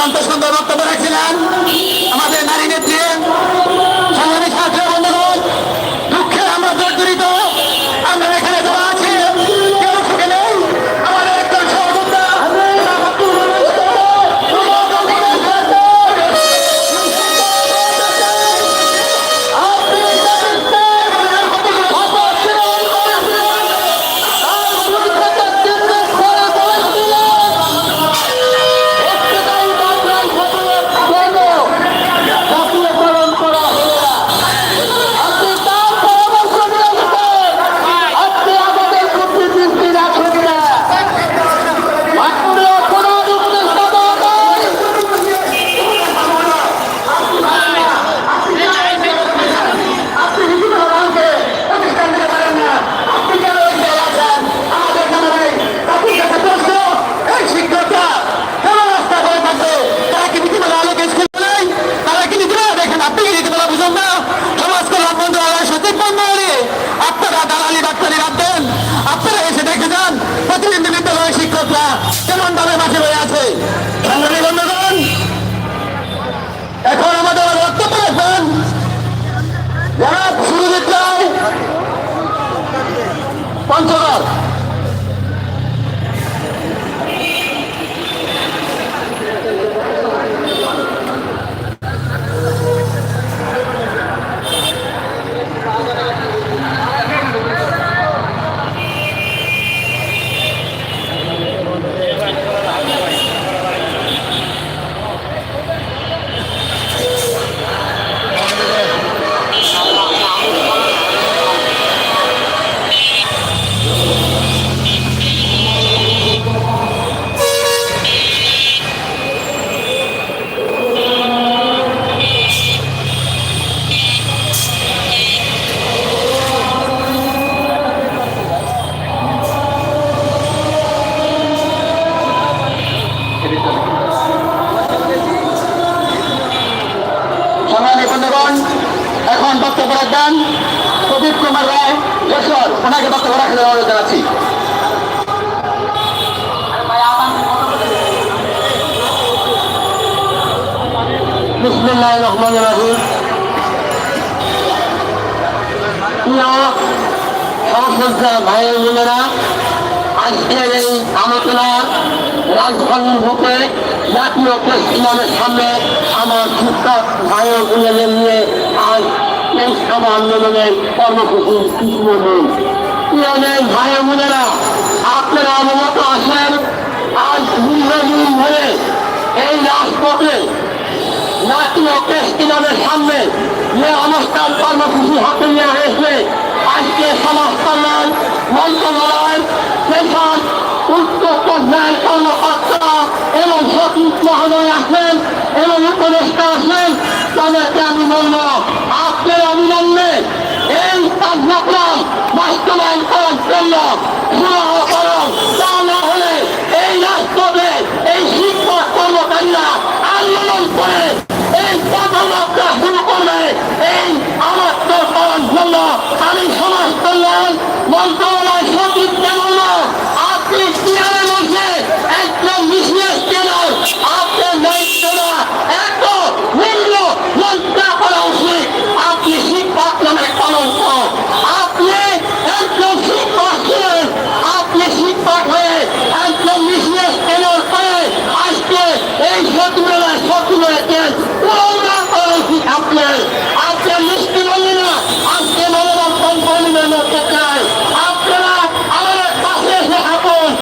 অত্যন্ত সুন্দর বক্তব্য রাখছিলেন। আমাদের আলী ডাক্তারি বাদ দেন আপনারা এসে দেখে যান, প্রতিদিন বিদ্যালয়ের শিক্ষকরা কেমন ভাবে মাঠে হয়ে আছে। এখন আমাদের পঞ্চগড়। এখন বক্তব্য রাখবেন প্রদীপ কুমার রায়, যশোর। ওনাকে বক্তব্য রাখতে অনুরোধ জানাচ্ছি। বোনেরা এই জাতীয় প্রেস সামনে আমার শিক্ষক ভাই বোনেদের নিয়ে এই সভা আন্দোলনের কর্মসূচি কিছু নেই প্রিয় নেই ভাই বোনেরা, আপনারা অবগত আছেন, আজ দীর্ঘদিন ধরে এই রাজপথে জাতীয় প্রেস ক্লাবের সামনে যে অনুষ্ঠান কর্মসূচি হাতে নেওয়া হয়েছে আজকে সমাজ কল্যাণ মন্ত্রণালয়ের সেসব উচ্চ পর্যায়ের কর্মকর্তা এবং সচিব মহোদয় আছেন এবং উপদেষ্টা আছেন। তাদেরকে আমি অবিলম্বে এই কার্যক্রম বাস্তবায়ন করার জন্য সুরাহ করুন তা না হলে এই রাষ্ট্রকে, এই শিক্ষক কর্মকারীরা আন্দোলন করে, এই পদযাত্রা শুরু করবে, এই আমার করার জন্য আমি সমাজ কল্যাণ মন্ত্রণালয়